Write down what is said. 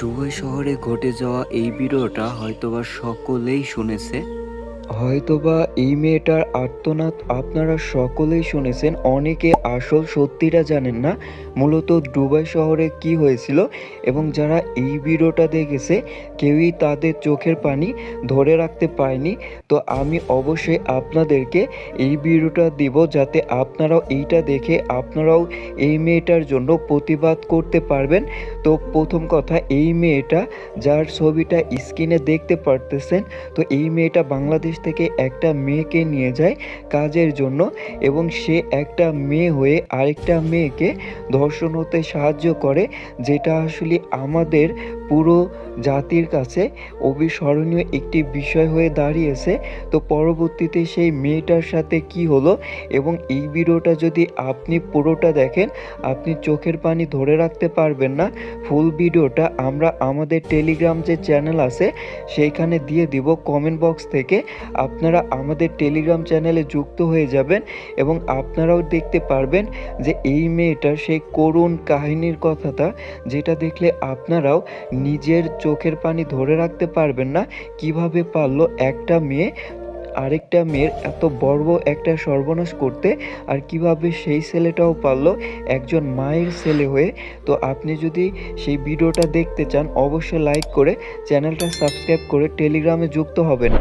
Dubai শহরে ঘটে যাওয়া এই ভিডিওটা হয়তোবা সকলেই শুনেছে। হয়তোবা এই মেয়েটার আর্তনাদ আপনারা সকলেই শুনেছেন, অনেকে আসল সত্যিটা জানেন না। মূলত দুবাই শহরে কি হয়েছিল এবং যারা এই ভিডিওটা দেখেছে, কেউই তাদের চোখের পানি ধরে রাখতে পারেনি। তো আমি অবশ্যই আপনাদেরকে এই ভিডিওটা দিব যাতে আপনারাও এইটা দেখে আপনারাও এই মেয়েটার জন্য প্রতিবাদ করতে পারবেন। তো প্রথম কথা, এই মেয়েটা যার ছবিটা স্ক্রিনে দেখতে পারতেছেন, তো এই মেয়েটা বাংলাদেশ থেকে একটা মেয়েকে নিয়ে যায় কাজের জন্য এবং সে একটা মেয়ে হয়ে আরেকটা মেয়েকে ধর্ষণ হতে সাহায্য করে, যেটা আসলে আমাদের পুরো জাতির কাছে অবিস্মরণীয় একটি বিষয় হয়ে দাঁড়িয়েছে। তো পরবর্তীতে সেই মেয়েটার সাথে কি হলো? এবং এই ভিডিওটা যদি আপনি পুরোটা দেখেন, আপনি চোখের পানি ধরে রাখতে পারবেন না। ফুল ভিডিওটা আমরা আমাদের টেলিগ্রাম যে চ্যানেল আছে, সেইখানে দিয়ে দিব কমেন্ট বক্স থেকে। আপনারা আমাদের টেলিগ্রাম চ্যানেলে যুক্ত হয়ে যাবেন এবং আপনারাও দেখতে পারবেন যে এই মেয়েটার সেই করুণ কাহিনীর কথাটা, যেটা দেখলে আপনারাও নিজের চোখের পানি ধরে রাখতে পারবেন না। কীভাবে পারল একটা মেয়ে, আরেকটা মেয়ের এত বর্ব একটা সর্বনাশ করতে? আর কীভাবে সেই ছেলেটাও পারল একজন মায়ের ছেলে হয়ে? তো আপনি যদি সেই ভিডিওটা দেখতে চান, অবশ্যই লাইক করে চ্যানেলটা সাবস্ক্রাইব করে টেলিগ্রামে যুক্ত হবেন।